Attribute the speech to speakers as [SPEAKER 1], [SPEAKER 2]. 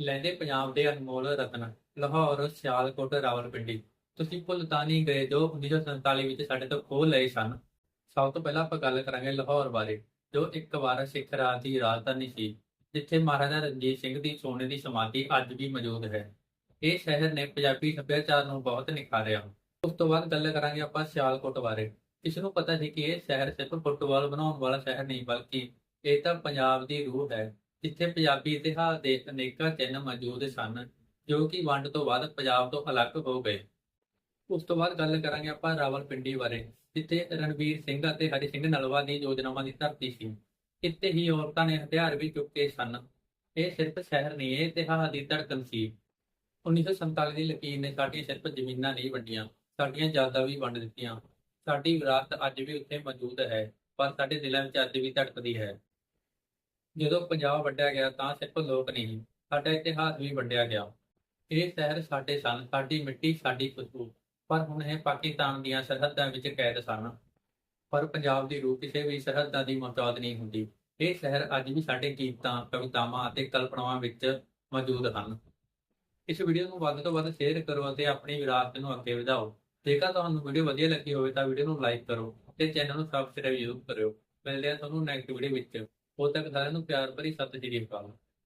[SPEAKER 1] ਲੈਂਦੇ ਪੰਜਾਬ ਦੇ ਅਨਮੋਲ ਰਤਨ, ਲਾਹੌਰ, ਸਿਆਲਕੋਟ, ਰਾਵਲਪਿੰਡੀ। ਤੁਸੀਂ ਭੁਲਤਾਨੀ ਤਾਂ ਨਹੀਂ ਗਏ ਜੋ 1947 ਵਿੱਚ ਸਾਡੇ ਤੋਂ ਖੋਹ ਲਏ ਸਨ। ਸਭ ਤੋਂ ਪਹਿਲਾਂ ਆਪਾਂ ਗੱਲ ਕਰਾਂਗੇ ਲਾਹੌਰ ਬਾਰੇ, ਜੋ ਇੱਕ ਵਾਰ ਸਿੱਖ ਰਾਜ ਦੀ ਰਾਜਧਾਨੀ ਸੀ, ਜਿੱਥੇ ਮਹਾਰਾਜਾ ਰਣਜੀਤ ਸਿੰਘ ਦੀ ਸੋਨੇ ਦੀ ਸਮਾਧੀ ਅੱਜ ਵੀ ਮੌਜੂਦ ਹੈ। ਇਹ ਸ਼ਹਿਰ ਨੇ ਪੰਜਾਬੀ ਸੱਭਿਆਚਾਰ ਨੂੰ ਬਹੁਤ ਨਿਖਾਰਿਆ। ਉਸ ਤੋਂ ਬਾਅਦ ਗੱਲ ਕਰਾਂਗੇ ਆਪਾਂ ਸਿਆਲਕੋਟ ਬਾਰੇ। ਇਸ ਨੂੰ ਪਤਾ ਸੀ ਕਿ ਇਹ ਸ਼ਹਿਰ ਸਿਰਫ ਫੁੱਟਬਾਲ ਬਣਾਉਣ ਵਾਲਾ ਸ਼ਹਿਰ ਨਹੀਂ, ਬਲਕਿ ਇਹ ਤਾਂ ਪੰਜਾਬ ਦੀ ਰੂਹ ਹੈ। ਜਿੱਥੇ ਪੰਜਾਬੀ ਇਤਿਹਾਸ ਦੇ ਅਨੇਕਾਂ ਚਿੰਨ੍ਹ ਮੌਜੂਦ ਸਨ, ਜੋ ਕਿ ਵੰਡ ਤੋਂ ਬਾਅਦ ਪੰਜਾਬ ਤੋਂ ਅਲੱਗ ਹੋ ਗਏ। ਉਸ ਤੋਂ ਬਾਅਦ ਗੱਲ ਕਰਾਂਗੇ ਆਪਾਂ ਰਾਵਲਪਿੰਡੀ ਬਾਰੇ, ਜਿੱਥੇ ਰਣਵੀਰ ਸਿੰਘ ਅਤੇ ਹਰੀ ਸਿੰਘ ਨਲਵਾ ਦੀ ਯੋਜਨਾਵਾਂ ਦੀ ਧਰਤੀ ਸੀ। ਇੱਥੇ ਹੀ ਔਰਤਾਂ ਨੇ ਹਥਿਆਰ ਵੀ ਚੁੱਕੇ ਸਨ। ਇਹ ਸਿਰਫ ਸ਼ਹਿਰ ਨਹੀਂ, ਇਹ ਇਤਿਹਾਸ ਦੀ ਧੜਕਣ ਸੀ। 1947 ਦੀ ਲਕੀਰ ਨੇ ਸਾਡੀਆਂ ਸਿਰਫ ਜ਼ਮੀਨਾਂ ਨਹੀਂ ਵੰਡੀਆਂ, ਸਾਡੀਆਂ ਯਾਦਾਂ ਵੀ ਵੰਡ ਦਿੱਤੀਆਂ। ਸਾਡੀ ਵਿਰਾਸਤ ਅੱਜ ਵੀ ਉੱਥੇ ਮੌਜੂਦ ਹੈ, ਪਰ ਸਾਡੇ ਦਿਲਾਂ ਵਿੱਚ ਅੱਜ ਵੀ ਧੜਕਦੀ ਹੈ। ਜਦੋਂ ਪੰਜਾਬ ਵੰਡਿਆ ਗਿਆ ਤਾਂ ਸਿਰਫ ਲੋਕ ਨਹੀਂ, ਸਾਡਾ ਇਤਿਹਾਸ ਵੀ ਵੰਡਿਆ ਗਿਆ। ਇਹ ਸ਼ਹਿਰ ਸਾਡੇ ਸਨ, ਸਾਡੀ ਮਿੱਟੀ, ਸਾਡੀ ਖੁਸ਼ਬੂ। ਪਰ ਹੁਣ ਇਹ ਪਾਕਿਸਤਾਨ ਦੀਆਂ ਸਰਹੱਦਾਂ ਵਿੱਚ ਕੈਦ ਸਨ। ਪਰ ਪੰਜਾਬ ਦੀ ਰੂਹ ਕਿਸੇ ਵੀ ਸਰਹੱਦਾਂ ਦੀ ਮੁਹਤਾਜ ਨਹੀਂ ਹੁੰਦੀ। ਇਹ ਸ਼ਹਿਰ ਅੱਜ ਵੀ ਸਾਡੇ ਗੀਤਾਂ, ਕਵਿਤਾਵਾਂ ਅਤੇ ਕਲਪਨਾਵਾਂ ਵਿੱਚ ਮੌਜੂਦ ਹਨ। ਇਸ ਵੀਡੀਓ ਨੂੰ ਵੱਧ ਤੋਂ ਵੱਧ ਸ਼ੇਅਰ ਕਰੋ ਅਤੇ ਆਪਣੀ ਵਿਰਾਸਤ ਨੂੰ ਅੱਗੇ ਵਧਾਓ। ਜੇਕਰ ਤੁਹਾਨੂੰ ਵੀਡੀਓ ਵਧੀਆ ਲੱਗੀ ਹੋਵੇ ਤਾਂ ਵੀਡੀਓ ਨੂੰ ਲਾਈਕ ਕਰੋ ਤੇ ਚੈਨਲ ਨੂੰ ਸਬਸਕ੍ਰਾਈਬ ਜ਼ਰੂਰ ਕਰਿਓ। ਮਿਲਦੇ ਹਾਂ ਤੁਹਾਨੂੰ ਨੈਕਸਟ ਵੀਡੀਓ ਵਿੱਚ। ਉਦੋਂ ਤੱਕ ਸਾਰਿਆਂ ਨੂੰ ਪਿਆਰ ਭਰੀ ਸਤਿ ਸ਼੍ਰੀ ਅਕਾਲ।